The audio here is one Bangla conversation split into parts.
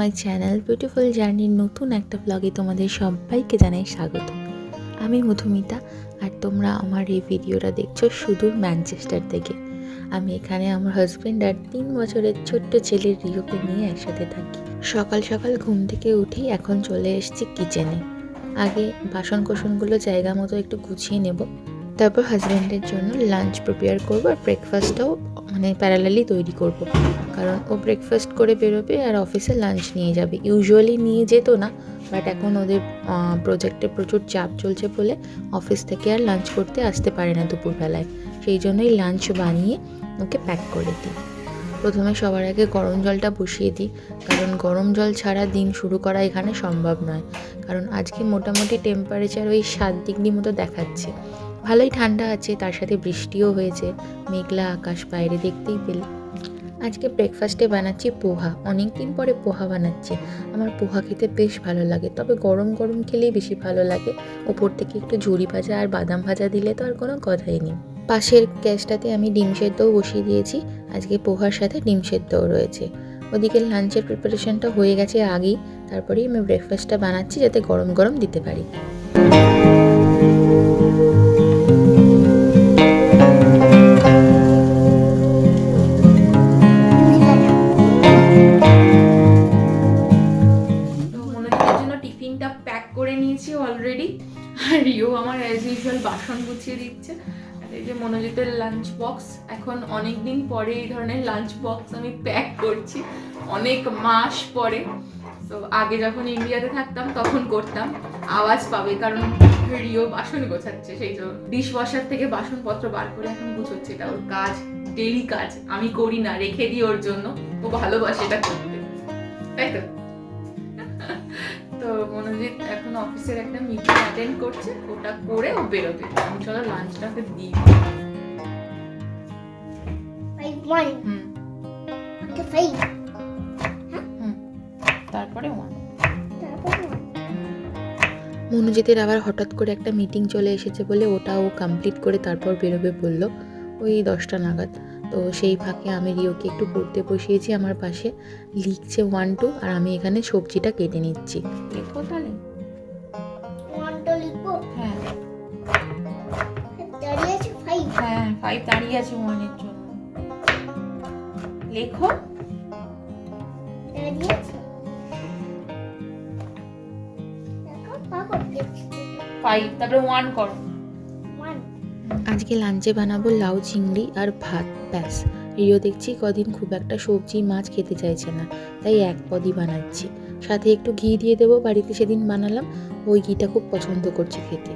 মাই চ্যানেল বিউটিফুল জার্নির নতুন একটা ব্লগে তোমাদের সবাইকে জানাই স্বাগত। আমি মধুমিতা, আর তোমরা আমার এই ভিডিওটা দেখছ সুদূর ম্যানচেস্টার থেকে। আমি এখানে আমার হাজব্যান্ড আর তিন বছরের ছোট্ট ছেলে রিওকে নিয়ে একসাথে থাকি। সকাল সকাল ঘুম থেকে উঠেই এখন চলে এসেছি কিচেনে আগে বাসন কোসনগুলো জায়গা মতো একটু গুছিয়ে নেব, তারপর হাজব্যান্ডের জন্য লাঞ্চ প্রিপেয়ার করব আর ব্রেকফাস্টটাও মানে প্যারালালি তৈরি করব। কারণ ও ব্রেকফাস্ট করে বেরোবে আর অফিসে লাঞ্চ নিয়ে যাবে। ইউজুয়ালি নিয়ে যেত না বাট এখন ওদের প্রজেক্টে প্রচুর চাপ চলছে বলে অফিস থেকে আর লাঞ্চ করতে আসতে পারে না দুপুরবেলায়। সেই জন্যই লাঞ্চ বানিয়ে ওকে প্যাক করে দিই। প্রথমে সবার আগে গরম জলটা বসিয়ে দিই। কারণ গরম জল ছাড়া দিন শুরু করা এখানে সম্ভব নয়। কারণ আজকে মোটামুটি টেম্পারেচার ওই সাত ডিগ্রি মতো দেখাচ্ছে। ভালোই ঠান্ডা আছে, তার সাথে বৃষ্টিও হয়েছে, মেঘলা আকাশ বাইরে দেখতেই পেলে। আজকে ব্রেকফাস্টে বানাচ্ছি পোহা অনেক দিন পরে পোহা বানাচ্ছি। আমার পোহা খেতে বেশ ভালো লাগে, তবে গরম গরম খেলেই বেশি ভালো লাগে। ওপর থেকে একটু ঝুড়ি ভাজা আর বাদাম ভাজা দিলে তো আর কোনো কথাই নেই। পাশের গ্যাসটাতে আমি ডিম সেদ্ধও বসিয়ে দিয়েছি, আজকে পোহার সাথে ডিম সেদ্ধও রয়েছে। ওদিকে লাঞ্চের প্রিপারেশনটা হয়ে গেছে আগেই, তারপরেই আমি ব্রেকফাস্টটা বানাচ্ছি যাতে গরম গরম দিতে পারি। মনোজিতের লাঞ্চ বক্স এখন অনেক দিন পরে এই ধরনের লাঞ্চ বক্স আমি প্যাক করছি। অনেক মাস পরে। তো আগে যখন ইন্ডিয়াতে থাকতাম, তখন করতাম। আওয়াজ পাবে, কারণ রিও বাসন গোছাচ্ছে সেই জন্য। ডিশ ওয়াশার থেকে বাসনপত্র বার করে এখন গুছোচ্ছে। এটা ওর কাজ ডেলি কাজ। আমি করি না, রেখে দিই ওর জন্য। ও ভালোবাসে এটা করতে। তাই তো? তো মনোজিৎ এখন অফিসের একটা মিটিং অ্যাটেন্ড করছে ওটা করে ও বেরোবে। আমি চলো লাঞ্চটাকে দিই। তারপরে ওয়ান মনোজিতের আবার হঠাৎ করে একটা মিটিং চলে এসেছে বলে ওটা ও কমপ্লিট করে তারপর বেরোবে বলল। ওই দশটা নাগাদ। তো সেই ফাঁকে আমি রিওকে একটু পড়তে বসিয়েছি আমার পাশে লিখছে ওয়ান টু আর আমি এখানে সবজিটা কেটে নিচ্ছি তাহলে। হ্যাঁ. হ্যাঁ ফাইভ দাঁড়িয়ে আছে ওয়ানের জন্য লেখো দাঁড়িয়ে আছে। ফাইভ তারপরে ওয়ান করো. আজকে লাঞ্চে বানাবো লাউ চিংড়ি আর ভাত, ব্যাস। রিও দেখছি কদিন খুব একটা সবজি, মাছ খেতে চাইছে না, তাই এক পদই বানাচ্ছি। সাথে একটু ঘি দিয়ে দেবো, বাড়িতে সেদিন বানালাম, ওই ঘিটা খুব পছন্দ করছে খেতে।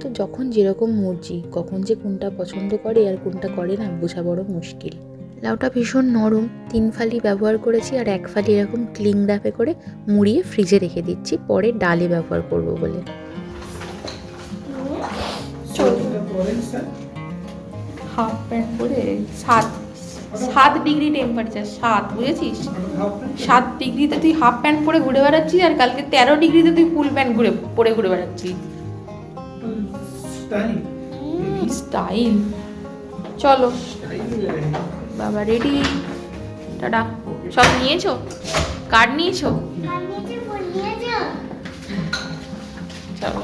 তো যখন যেরকম মর্জি, কখন যে কোনটা পছন্দ করে আর কোনটা করে না, বোঝা বড় মুশকিল। লাউটা ভীষণ নরম, তিন ফালি ব্যবহার করেছি আর এক ফালি এরকম ক্লিং র্যাপে করে মুড়িয়ে ফ্রিজে রেখে দিচ্ছি, পরে ডালে ব্যবহার করব বলে। হাফ প্যান্ট পরে সাত সাত ডিগ্রি টেম্পারেচার সাত বুঝেছিস? সাত ডিগ্রিতে তুই হাফ প্যান্ট পরে ঘুরে বেড়াচ্ছিস আর কালকে তেরো ডিগ্রিতে তুই ফুল প্যান্ট ঘুরে পরে ঘুরে বেড়াচ্ছিস। স্টাইল চলো। বাবা রেডি টাটা। সব নিয়েছো? কার্ড নিয়েছো। চলো।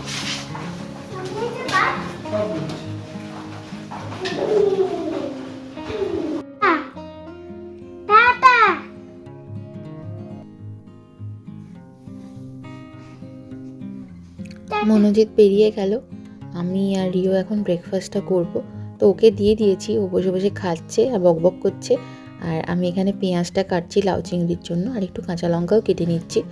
মনোজিৎ পেরিয়ে গেল। আমি আর রিও এখন ব্রেকফাস্টটা করব। তো ওকে দিয়ে দিয়েছি, ও বসে বসে খাচ্ছে আর বকবক করছে। আর আমি এখানে পেঁয়াজটা কাটছি লাউ চিংড়ির জন্য আর একটু কাঁচা লঙ্কাও কেটে নিচ্ছি।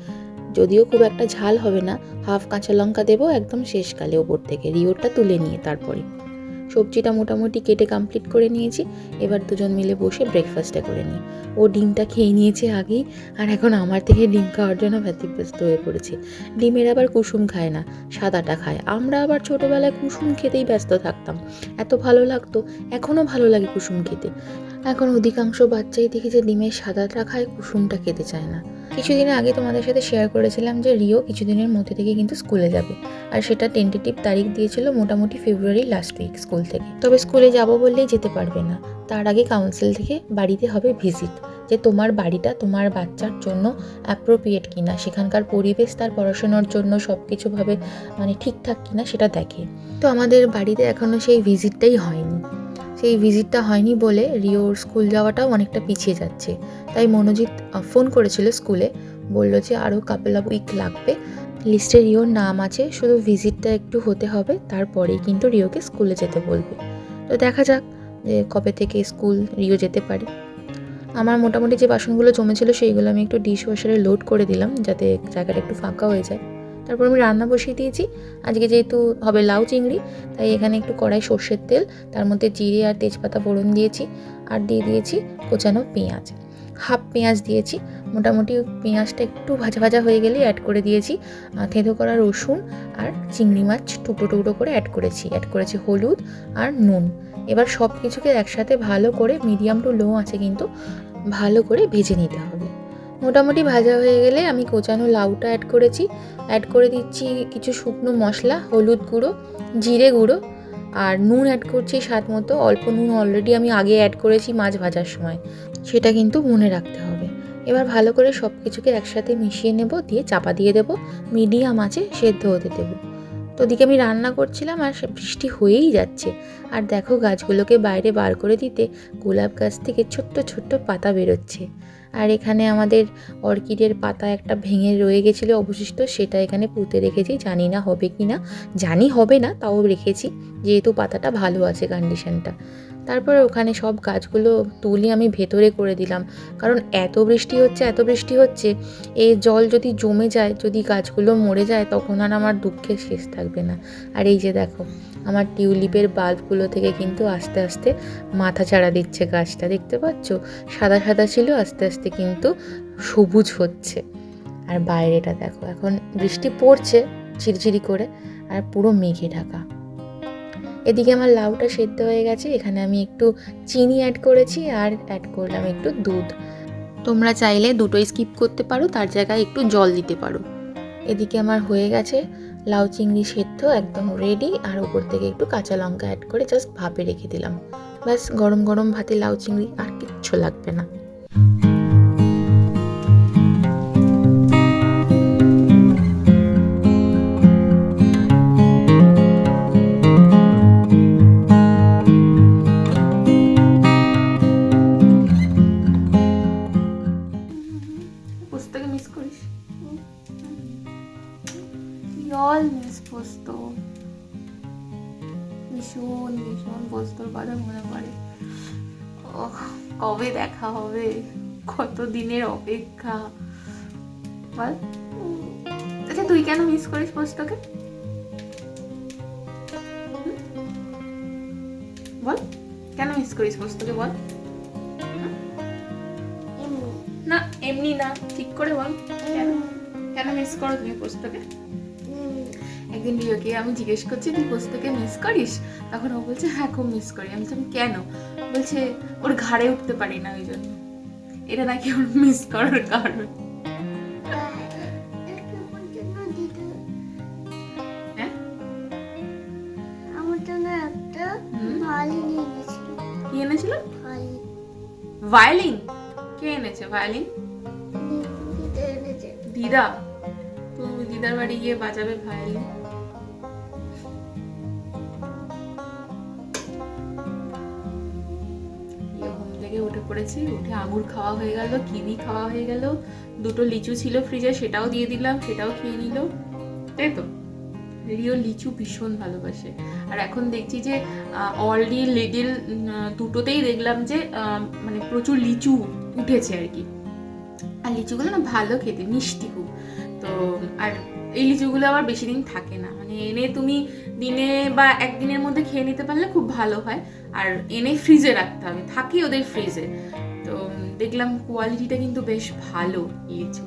যদিও খুব একটা ঝাল হবে না, হাফ কাঁচা লঙ্কা দেবো একদম শেষকালে ওপর থেকে। রিওটা তুলে নিয়ে তারপরে। সবজিটা মোটামুটি কেটে কমপ্লিট করে নিয়েছি। এবার দুজন মিলে বসে ব্রেকফাস্টটা করে নিই। ও ডিমটা খেয়ে নিয়েছে আগেই, আর এখন আমার থেকে ডিম খাওয়ার জন্য ব্যতিব্যস্ত হয়ে পড়েছে। ডিমের আবার কুসুম খায় না, সাদাটা খায়। আমরা আবার ছোটোবেলায় কুসুম খেতেই ব্যস্ত থাকতাম। এত ভালো লাগতো এখনও ভালো লাগে কুসুম খেতে। এখন অধিকাংশ বাচ্চাই দেখি দেখেছে ডিমের সাদাটা খায়, কুসুমটা খেতে চায় না। কিছুদিন আগে তোমাদের সাথে শেয়ার করেছিলাম যে রিও কিছুদিনের মধ্যে থেকে কিন্তু স্কুলে যাবে। আর সেটা টেন্টেটিভ তারিখ দিয়েছিল মোটামুটি ফেব্রুয়ারি লাস্ট উইক স্কুল থেকে। তবে স্কুলে যাব বললেই যেতে পারবে না। তার আগে কাউন্সিল থেকে বাড়িতে হবে ভিজিট যে তোমার বাড়িটা, তোমার বাচ্চার জন্য অ্যাপ্রোপ্রিয়েট কিনা, সেখানকার পরিবেশ, তার পড়াশোনার জন্য সব কিছুভাবে মানে ঠিকঠাক কিনা সেটা দেখে। তো আমাদের বাড়িতে এখনও সেই ভিজিটটাই হয়নি। সেই ভিজিটটা হয়নি বলে রিওর স্কুল যাওয়াটাও অনেকটা পিছিয়ে যাচ্ছে। তাই মনোজিৎ ফোন করেছিল স্কুলে। বলল যে আরও কাপেল অফ উইক লাগবে। লিস্টে রিওর নাম আছে, শুধু ভিজিটটা একটু হতে হবে, তারপরেই কিন্তু রিওকে স্কুলে যেতে বলবে। তো দেখা যাক, যে কবে থেকে স্কুল রিও যেতে পারে। আমার মোটামুটি যে বাসনগুলো জমেছিল, সেইগুলো আমি একটু ডিশ ওয়াশারে লোড করে দিলাম, যাতে জায়গাটা একটু ফাঁকা হয়ে যায়। তারপর আমি রান্না বসিয়ে দিয়েছি। আজকে যেহেতু হবে লাউ চিংড়ি, তাই এখানে একটু কড়াই সর্ষের তেল, তার মধ্যে জিরে আর তেজপাতা ফোড়ন দিয়েছি আর দিয়ে দিয়েছি কোচানো পেঁয়াজ। হাফ পেঁয়াজ দিয়েছি, মোটামুটি পেঁয়াজটা একটু ভাজা ভাজা হয়ে গেলেই অ্যাড করে দিয়েছি। থেঁতো করা রসুন আর চিংড়ি মাছ টুকরো টুকরো করে অ্যাড করেছি। অ্যাড করেছি হলুদ আর নুন। এবার সব কিছুকে একসাথে ভালো করে মিডিয়াম টু লো আছে কিন্তু ভালো করে ভেজে নিতে হবে। মোটামুটি ভাজা হয়ে গেলে আমি কোচানো লাউটা অ্যাড করেছি। অ্যাড করে দিচ্ছি কিছু শুকনো মশলা, হলুদ গুঁড়ো, জিরে গুঁড়ো আর নুন অ্যাড করছি স্বাদ মতো। অল্প নুন অলরেডি আমি আগে অ্যাড করেছি মাছ ভাজার সময়। সেটা কিন্তু মনে রাখতে হবে। এবার ভালো করে সব কিছুকে একসাথে মিশিয়ে নেব, দিয়ে চাপা দিয়ে দেবো। মিডিয়াম আছে সেদ্ধ হতে দেবো। তো ওদিকে আমি রান্না করছিলাম আর বৃষ্টি হয়েই যাচ্ছে। আর দেখো গাছগুলোকে বাইরে বার করে দিতে গোলাপ গাছ থেকে ছোট্ট ছোট্ট পাতা বেরোচ্ছে। আর এখানে আমাদের অর্কিডের পাতা একটা ভেঙে রয়ে গেছিল অবশিষ্ট, সেটা এখানে পুঁতে রেখেছি। জানি না হবে কি না জানি হবে না, তাও রেখেছি। যেহেতু পাতাটা ভালো আছে কন্ডিশনটা তারপরে ওখানে সব গাছগুলো তুলে আমি ভেতরে করে দিলাম। কারণ এত বৃষ্টি হচ্ছে, এত বৃষ্টি হচ্ছে এই জল যদি জমে যায়, যদি গাছগুলো মরে যায়, তখন আর আমার দুঃখের শেষ থাকবে না। আর এই যে দেখো, আমার টিউলিপের বাল্বগুলো থেকে কিন্তু আস্তে আস্তে মাথা চাড়া দিচ্ছে গাছটা, দেখতে পাচ্ছ? সাদা সাদা ছিল, আস্তে আস্তে কিন্তু সবুজ হচ্ছে। আর বাইরেটা দেখো, এখন বৃষ্টি পড়ছে, ঝিরঝিরি করে, আর পুরো মেঘে ঢাকা। এদিকে আমার লাউটা সেদ্ধ হয়ে গেছে, এখানে আমি একটু চিনি অ্যাড করেছি আর অ্যাড করলাম একটু দুধ। তোমরা চাইলে দুটোই স্কিপ করতে পারো, তার জায়গায় একটু জল দিতে পারো। এদিকে আমার হয়ে গেছে লাউ চিংড়ি সেদ্ধ একদম রেডি আর ওপর থেকে একটু কাঁচা লঙ্কা অ্যাড করে জাস্ট ভাপে রেখে দিলাম। ব্যাস, গরম গরম ভাতে লাউ চিংড়ি আর কিচ্ছু লাগবে না। ভীষণ পোস্তর কথা মনে পড়ে? কবে দেখা হবে? কত দিনের অপেক্ষা? বল। আচ্ছা তুই কেন মিস করিস পোস্তকে বল। কেন মিস করিস পোস্তকে বল। না এমনি না। ঠিক করে বল। কেন? কেন মিস করো তুমি পোস্তকে। একদিন রিওকে আমি জিজ্ঞেস করছি তুই পোস্তকে মিস করিস? তখন ও বলছে হ্যাঁ খুব মিস করি। আমি বলছি কেন? বলছে ওর ঘাড়ে উঠতে পারি না ওই জন্য। এটা নাকি ওর মিস করার কারণ। হ্যাঁ? কি এনেছিল? ভায়োলিন কে এনেছে? ভায়োলিন দিদা তুমি দিদার বাড়ি গিয়ে বাজাবে ভায়োলিন থেকে উঠে পড়েছি। উঠে আঙুর খাওয়া হয়ে গেল কিবি খাওয়া হয়ে গেল। দুটো লিচু ছিল ফ্রিজে, সেটাও দিয়ে দিলাম, সেটাও খেয়ে নিল। তাই তো? রিও লিচু ভীষণ ভালোবাসে। আর এখন দেখছি যে অলডি লিডিল দুটোতেই দেখলাম যে মানে প্রচুর লিচু উঠেছে আর কি। আর লিচুগুলো না ভালো খেতে, মিষ্টি খুব। তো, আর এই লিচুগুলো আবার বেশি দিন থাকে না। মানে এনে তুমি দিনে বা একদিনের মধ্যে খেয়ে নিতে পারলে খুব ভালো হয়। আর এনে ফ্রিজে রাখতে হবে। থাকি ওদের ফ্রিজে তো দেখলাম কোয়ালিটিটা কিন্তু বেশ ভালো। লিচু।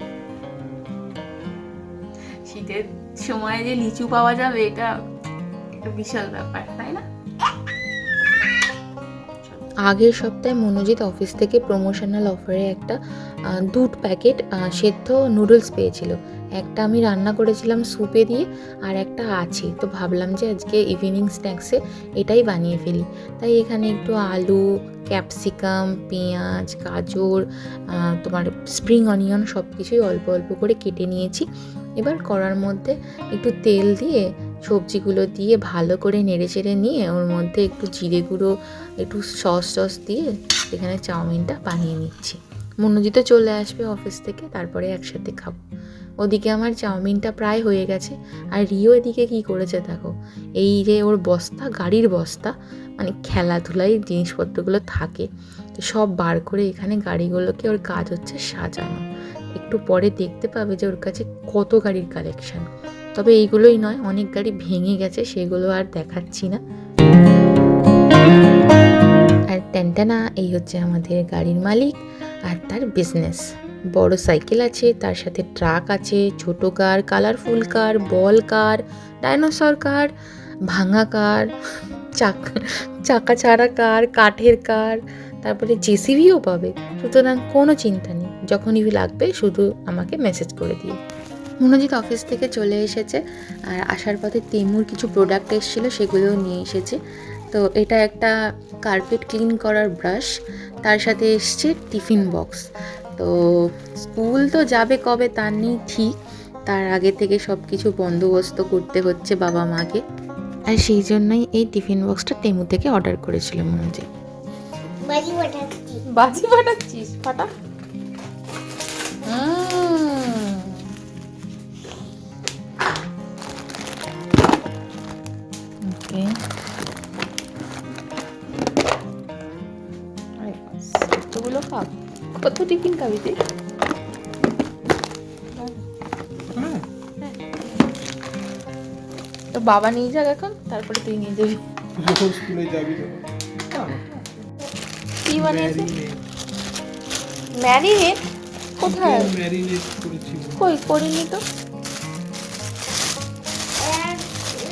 শীতের সময় যে লিচু পাওয়া যাবে, এটা বিশাল ব্যাপার, তাই না? আগের সপ্তাহে মনোজিৎ অফিস থেকে প্রমোশনাল অফারে একটা দুধ প্যাকেট সেদ্ধ নুডলস পেয়েছিল। একটা আমি রান্না করেছিলাম স্যুপে দিয়ে আর একটা আছে। তো ভাবলাম যে আজকে ইভিনিং স্ন্যাক্সে এটাই বানিয়ে ফেলি। তাই এখানে একটু আলু ক্যাপসিকাম পেঁয়াজ, গাজর তোমার স্প্রিং অনিয়ন সব কিছুই অল্প অল্প করে কেটে নিয়েছি। এবার কড়ার মধ্যে একটু তেল দিয়ে সবজিগুলো দিয়ে ভালো করে নেড়ে চেড়ে নিয়ে ওর মধ্যে একটু জিরে গুঁড়ো, একটু সস টস দিয়ে এখানে চাউমিনটা বানিয়ে নিচ্ছি। মনোজিত চলে আসবে অফিস থেকে, তারপরে একসাথে খাব। ওদিকে আমার চাউমিনটা প্রায় হয়ে গেছে, আর রিও এদিকে কি করেছে দেখো? এই যে ওর বস্তা, গাড়ির বস্তা মানে খেলাধুলাই জিনিসপত্রগুলো থাকে, তো সব বার করে এখানে গাড়িগুলোকে ওর কাজ হচ্ছে সাজানো। একটু পরে দেখতে পাবে যে ওর কাছে কত গাড়ির কালেকশন তবে এইগুলোই নয়, অনেক গাড়ি ভেঙে গেছে, সেগুলো আর দেখাচ্ছি না। আর টেনটানা এই হচ্ছে আমাদের গাড়ির মালিক। আর তার বিজনেস বড় সাইকেল আছে, তার সাথে ট্রাক আছে, ছোট কার কালারফুল কার বল কার ডাইনোসর কার ভাঙা কার চাকা চাকা ছাড়া কার কাঠের কার তারপরে জেসিবিও পাবে। সুতরাং কোনো চিন্তা নেই, যখনই লাগবে শুধু আমাকে মেসেজ করে দিও। মনোজিৎ অফিস থেকে চলে এসেছে, আর আসার পথে তেমুর কিছু প্রোডাক্ট এসেছিল, সেগুলোও নিয়ে এসেছে। তো এটা একটা কার্পেট ক্লিন করার ব্রাশ তার সাথে এসছে টিফিন বক্স তো স্কুল তো যাবে কবে তার নেই ঠিক তার আগে থেকে সব কিছু বন্দোবস্ত করতে হচ্ছে বাবা মাকে। আর সেই জন্যই এই টিফিন বক্সটা টেমু থেকে অর্ডার করেছিল বাজি পাঠাচ্ছি বাজি ফাটাচ্ছিস ফাটা কতগুলো কত টিফিন খাবি তুই? তো বাবা নিয়ে যাক এখন তারপরে তুই নিয়ে যাবি। যখন স্কুলে যাবি কি বানিয়েছে? ম্যারিনেট। কোথায়? ম্যারিনেট করেছি কই করিনি তো?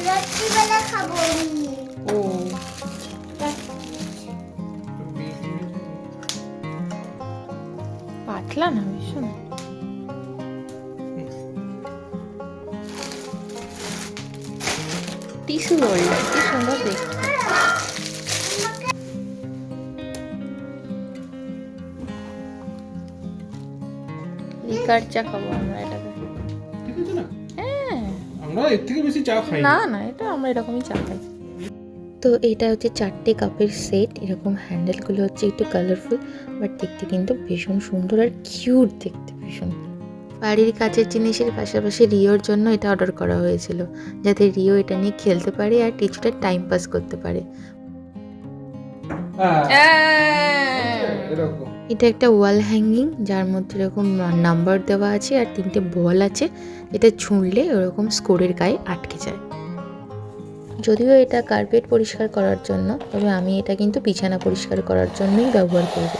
রাত্রিবেলা খাব। পাতলা না ভীষণ টিস্যু রোল কি সুন্দর দেখতে লিকার চা খাব আমরা এটাকে ঠিক আছে না? হ্যাঁ। আমরা এর থেকে বেশি চা খাই না না এটা আমরা এরকমই চা খাই। তো এটা হচ্ছে চারটে কাপের সেট এরকম হ্যান্ডেলগুলো হচ্ছে একটু কালারফুল বাট দেখতে কিন্তু ভীষণ সুন্দর আর কিউট দেখতে ভীষণ। বাড়ির কাজের জিনিসের পাশাপাশি রিওর জন্য এটা অর্ডার করা হয়েছিল যাতে রিও এটা নিয়ে খেলতে পারে আর কিছুটা টাইম পাস করতে পারে। হ্যাঁ। এটা একটা ওয়াল হ্যাঙ্গিং যার মধ্যে এরকম নাম্বার দেওয়া আছে আর তিনটে বল আছে এটা ছুঁড়লে ওরকম স্কোরের গায়ে আটকে যায়। যদিও এটা কার্পেট পরিষ্কার করার জন্য তবে আমি এটা কিন্তু বিছানা পরিষ্কার করার জন্যই ব্যবহার করব।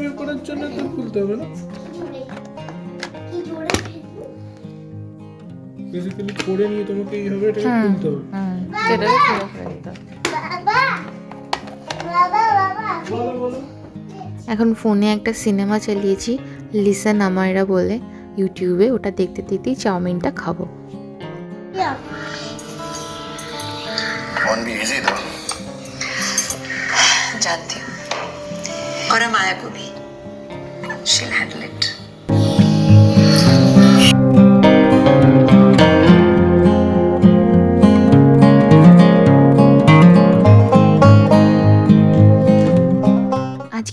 বের করার জন্য তো খুলতে হবে না? বেসিক্যালি করে নিয়ে তোমাকে এইভাবে এটাকে খুলতে হবে। সেটাকে খোলা ফেলতে হবে। এখন ফোনে একটা সিনেমা চালিয়েছি লিসা আমায়রা বলে ইউটিউবে ওটা দেখতে দেখতেই চাউমিনটা খাব। জানতে। ওরা মায়া কবি শিল হ্যান্ডলেট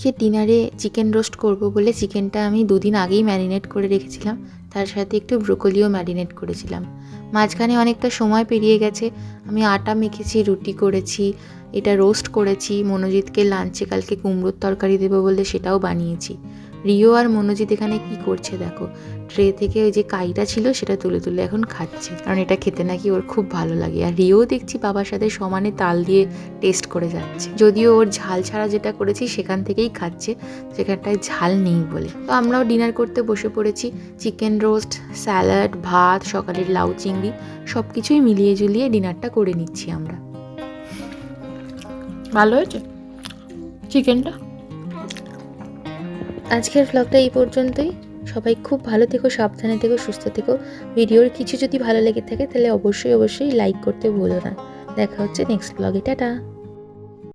আজকে ডিনারে চিকেন রোস্ট করব বলে চিকেনটা আমি দুদিন আগেই ম্যারিনেট করে রেখেছিলাম। তার সাথে একটু ব্রোকলিও ম্যারিনেট করেছিলাম। মাঝখানে অনেকটা সময় পেরিয়ে গেছে। আমি আটা মেখেছি, রুটি করেছি, এটা রোস্ট করেছি মনোজিৎকে লাঞ্চে কালকে কুমড়োর তরকারি দেবো বলে সেটাও বানিয়েছি। রিও আর মনোজিৎ এখানে কি করছে দেখো। ট্রে থেকে ওই যে কাইটা ছিল সেটা তুলে তুলে এখন খাচ্ছে। কারণ এটা খেতে নাকি ওর খুব ভালো লাগে। আর রিও দেখছি বাবার সাথে সমানে তাল দিয়ে টেস্ট করে যাচ্ছে। যদিও ওর ঝাল ছাড়া যেটা করেছি সেখান থেকেই খাচ্ছে, সেখানটায় ঝাল নেই বলে। তো আমরাও ডিনার করতে বসে পড়েছি। চিকেন রোস্ট স্যালাড ভাত, সকালের লাউ চিংড়ি সব কিছুই মিলিয়ে ঝুলিয়ে ডিনারটা করে নিচ্ছি আমরা। ভালো হয়েছে? চিকেনটা আজকের ভ্লগটা এই পর্যন্তই। সবাই খুব ভালো থেকো, সাবধানে থেকো, সুস্থ থেকো। ভিডিওর কিছু যদি ভালো লেগে থাকে, তাহলে অবশ্যই অবশ্যই লাইক করতে ভুলো না। দেখা হচ্ছে নেক্সট ব্লগে টাটা!